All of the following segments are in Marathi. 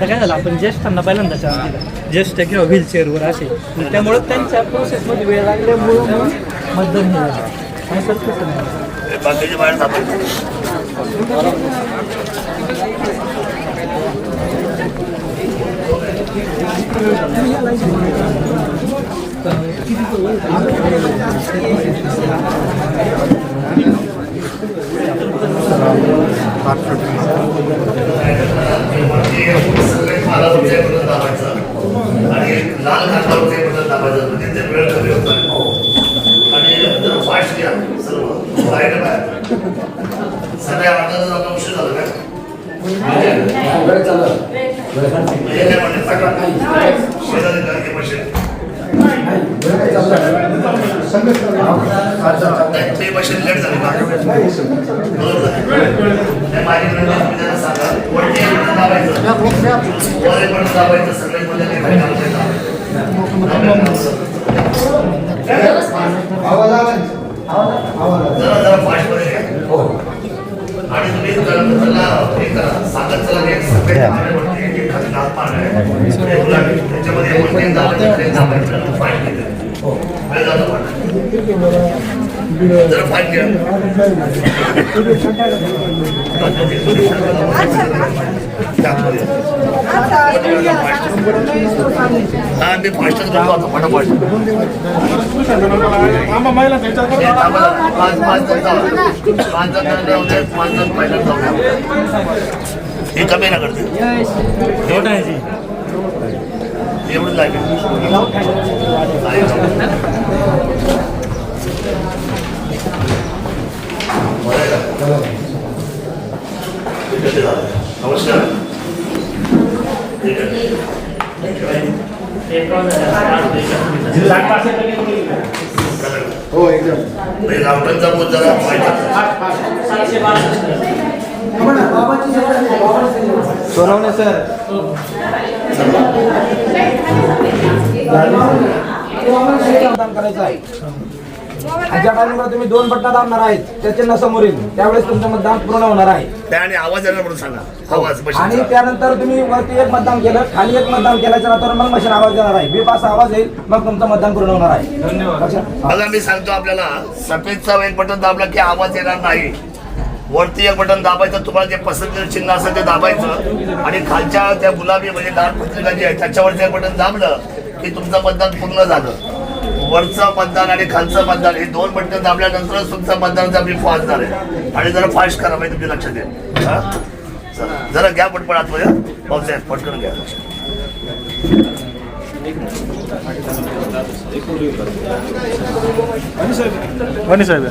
आता काय झालं आपण ज्येष्ठांना पहिल्यांदा चान्स दिला. ज्येष्ठ किंवा व्हीलचेअरवर असे. त्यामुळं त्यांच्या प्रोसेसमध्ये वेळ लागल्यामुळे मग मतदान हे झालं. आणि सर कसं नाही बाकीचे बाहेर थांबायचे सगळे मला होते बटन दाबायचं आणि लाल खाता होते बटन दाबायचं म्हणजे ते वेळ कमी होत आणि जर फास्ट घ्या सर्व बाहेर बाहेर सगळ्या वाटत आता उशीर झाला का हे काय म्हणले सगळं शेजारी काय ते पैसे ते पैसे लेट झाले का बरोबर झाले. नाही, माझ्याकडे तुम्ही त्यांना सांगा वरती एक बटन दाबायचं सगळे जरा जरा फास्टमध्ये आणि तुम्ही सांगत चला हा मी फास्टच करतो आता फटाफट पाच जण पाच जण जाऊ पाच जण पहिल्यांदा हे कमी ना करते एवढं लागेल नमस्कार ठीक आहे हो एकदम. म्हणजे गावठाणचा सोनवणे सर. मतदान करायचं आहे. आणि ज्या टायमिंगला तुम्ही दोन बटणं दाबणार आहेत. त्या चिन्ह समोर येईल. त्यावेळेस तुमचं मतदान पूर्ण होणार आहे. त्या आणि आवाज येणार म्हणून सांगा. आवाज आणि मशीनचा. त्यानंतर तुम्ही वरती एक मतदान केलं खाली एक मतदान केल्याच्यानंतर मग मशीन आवाज देणार आहे. बीप असा आवाज येईल मग तुमचं मतदान पूर्ण होणार आहे. धन्यवाद. बघा मी सांगतो आपल्याला सफेदचा एक बटन दाबला की आवाज येणार नाही. वरती एक बटन दाबायचं तुम्हाला जे पसंतीचं चिन्ह असेल ते दाबायचं. आणि खालच्या त्या गुलाबी म्हणजे लाल पत्रिका जी आहे त्याच्यावरती एक बटन दाबलं की तुमचं मतदान पूर्ण झालं. वरचं मतदान आणि खालचं मतदान हे दोन बटन दाबल्यानंतरच तुमचं मतदानाचा मी फास्ट आहे आणि जरा फास्ट करा म्हणजे तुमच्या लक्षात येईल. हां? जरा घ्या पटपट आतमध्ये. पावसाळ्यात पटकन घ्या. वणी साहेब.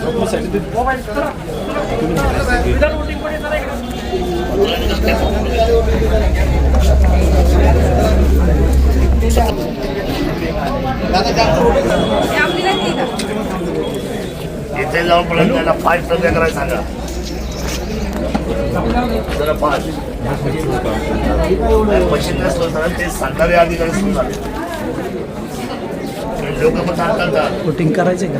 इथे जाऊन त्याला फास्ट प्रक्रिया करायला सांगा. जरा फास्ट मशीन नसलं तर ते सांगणारे अधिकारी सुरू झाले लोक मग सांगतात वोटिंग करायचे का?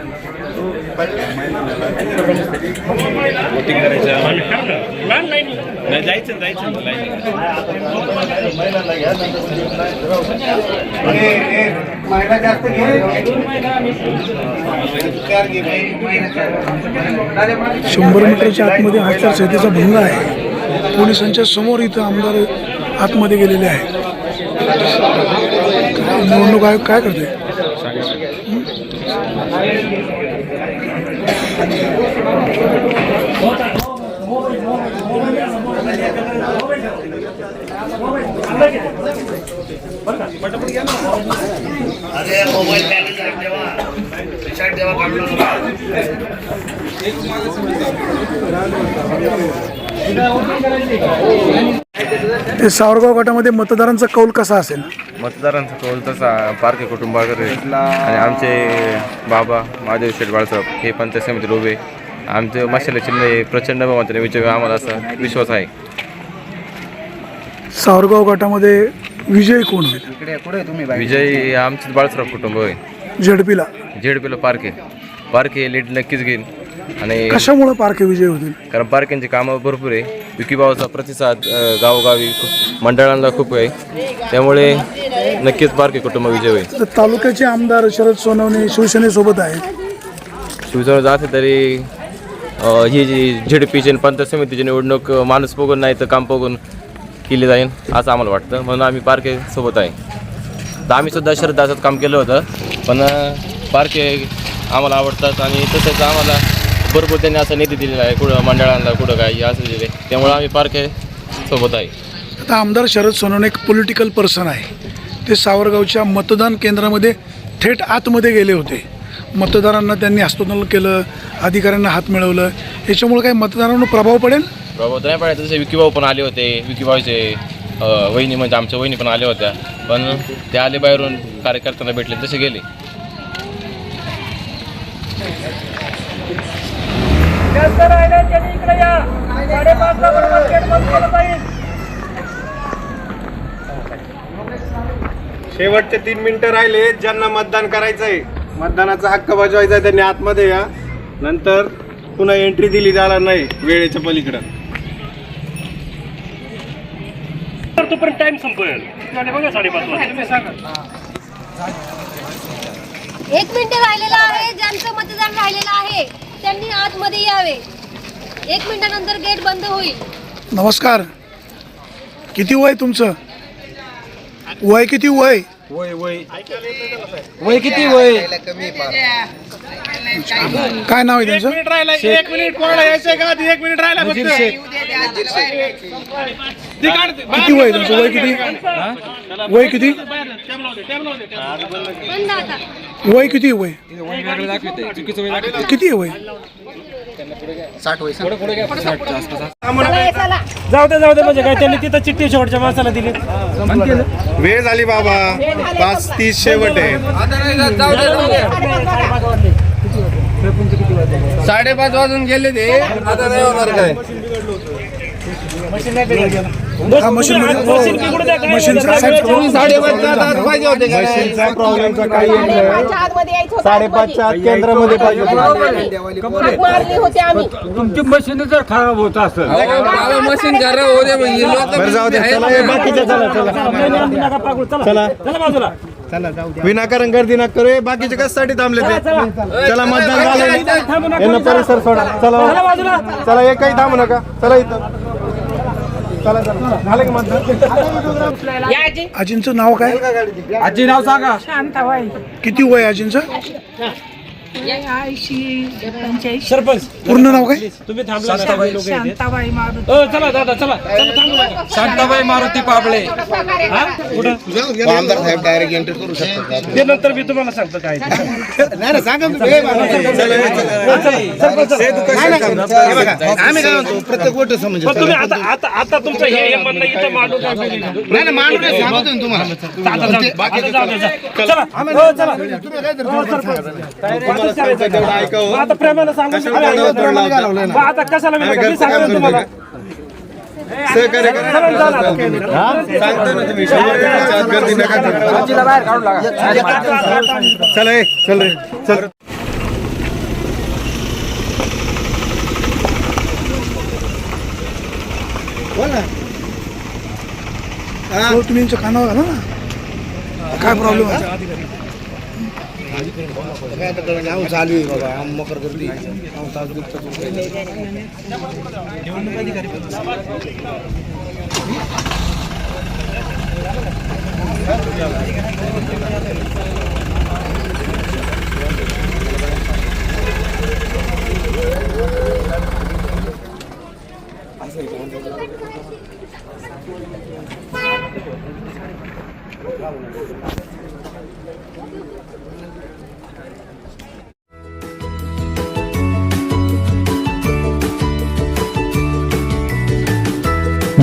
नाही जायचं जायचं शंभर मीटरच्या आतमध्ये आचारसंहितेचा भंग आहे. पोलिसांच्या समोर इथं आमदार आतमध्ये गेलेले आहेत. निवडणूक आयोग काय करते ಅದೇ ಮೊಬೈಲ್ ಬ್ಯಾಲೆನ್ಸ್ ಹಾಕ್ತೇವಾ ಹಾಕ್ತೇವಾ ಕಾಡಲು ಇದು ते सावरगाव गटामध्ये मतदारांचा कौल कसा असेल? मतदारांचा कौल तसा पारखे कुटुंबाकडे. आणि आमचे बाबा महादेव शेठ बाळसाहेब हे पंचायत समितीला उभे. आमचे मशाला चिन्ह हे प्रचंड बहुमताने विजय आम्हाला असा विश्वास आहे. सावरगाव गटामध्ये विजय कोण होईल? विजय आमचे बाळसाहेब कुटुंब आहे झेडपीला. झेडपीला पारखे. पारखे लीड नक्कीच घेईल आणि कशामुळे पारखे विजय होतील? कारण पार्किंगची कामं भरपूर आहे. विकीबाबाचा प्रतिसाद अ, गावोगावी खूप- मंडळांना खूप आहे. त्यामुळे नक्कीच पारखे कुटुंब विजय होईल. तर तालुक्याचे आमदार शरद सोनवणे शिवसेनेसोबत आहेत. शिवसेना जाते तरी अ, ही जी झेडपीची पंचायत समितीची निवडणूक अ, माणूस बघून नाही तर काम बघून केली जाईल असं आम्हाला वाटतं. म्हणून आम्ही पारखे सोबत आहे. तर आम्ही सुद्धा शरदासात काम केलं होतं पण अ, पारखे आम्हाला आवडतात आणि तसंच आम्हाला भरपूर त्यांनी असा निधी दिलेला आहे कुठं मंडळांना कुठं काय असं दिले त्यामुळे आम्ही पारखे सोबत आहे. आता आमदार शरद सोनवणे एक पॉलिटिकल पर्सन आहे. ते सावरगावच्या मतदान केंद्रामध्ये थेट आतमध्ये गेले होते. मतदारांना त्यांनी हस्तोदन केलं अधिकाऱ्यांना हात मिळवलं. याच्यामुळे काही मतदारांवर प्रभाव पडेल? प्रभाव तर नाही पाहिजे तसे विकीभाऊ पण आले होते. विकीभाऊचे वहिनी म्हणजे आमच्या वहिनी पण आल्या होत्या. पण ते आले बाहेरून कार्यकर्त्यांना भेटले तसे गेले. शेवटचे तीन मिनिटं राहिले ज्यांना मतदान करायचं आहे मतदानाचा हक्क बजवायचा आहे त्यांनी आतमध्ये या. नंतर पुन्हा एंट्री दिली जाणार नाही वेळेच्या पलीकडं. तोपर्यंत टाइम संपेल झाले बघा साडेपाच वाजता एक मिनिट राहिलेला आहे ज्यांचं मतदान राहिलेलं आहे. त्यांनी आतमध्ये यावे. एक मिनिटानंतर गेट बंद होईल. नमस्कार. किती वय तुमचं? वय किती वय? वय वय. वय किती वय? काय नाव आहे त्यांचं? राहिला एक मिनिट कोणाला यायचंय का? आधी एक मिनिट राहिला फक्त. ती काढ. किती वय तुमचं? वय किती? वय किती? बंद आता वय किती वय? किती आहे वय? जाऊ दे जाऊ दे म्हणजे काय त्यांनी तिथं चिठ्ठी शेवटच्या माणसाला दिली. वेळ झाली बाबा. पाच तीस शेवट आहे. साडेपाच वाजून गेले ते. आता नाही होणार काय? हा मशीन मशीन पाहिजे होते मशीनचा प्रॉब्लेमचा काही येत नाही. साडेपाचच्या आत केंद्रामध्ये पाहिजे होतं. तुमची मशीन जर खराब होत असेल. मशीन खराब होते म्हणजे बरं जाऊ दे. चला हे बाकीचे चला विनाकारण गर्दी नका करू हे बाकीचे कशासाठी थांबले ते? चला मतदान झालं. यांना परिसर सोडा. चला चला एकही थांबू नका. चला इथं. चला चला. झालं की मतदान? आजींचं नाव काय? आजी नाव सांगा. किती वय आजींचं? सरपंच पूर्ण नाव काय तुम्ही थांबला ना, काही लोकं येतात. अ, चला दादा चला चला थांबू नका. शांताबाई मारुती पाबळे हा? कुठं ते नंतर मी तुम्हाला सांगतो काय ते. पण तुम्ही आता आता आता तुमचं हे हे म्हणणं इथं मांडू आता जाऊ दे, जा. चला हो, चला हो, सरपंच. आता करायचं. मग आता प्रेमानं मग आता कशाला मी सांगतो तुम्हाला. सहकार्य करा. चला, चला, आता काही नाही. सांगतो ना तुम्ही. शेवटच्या आत गर्दी नका करू. चला ए, चल रे चल. हो. तुम्ही यांच्या कानावर घाला ना. काय प्रॉब्लेम आहे? काय आता कळलं नाही चालू आहे बाबा आम मकर गर्दी आम ताज गुप्त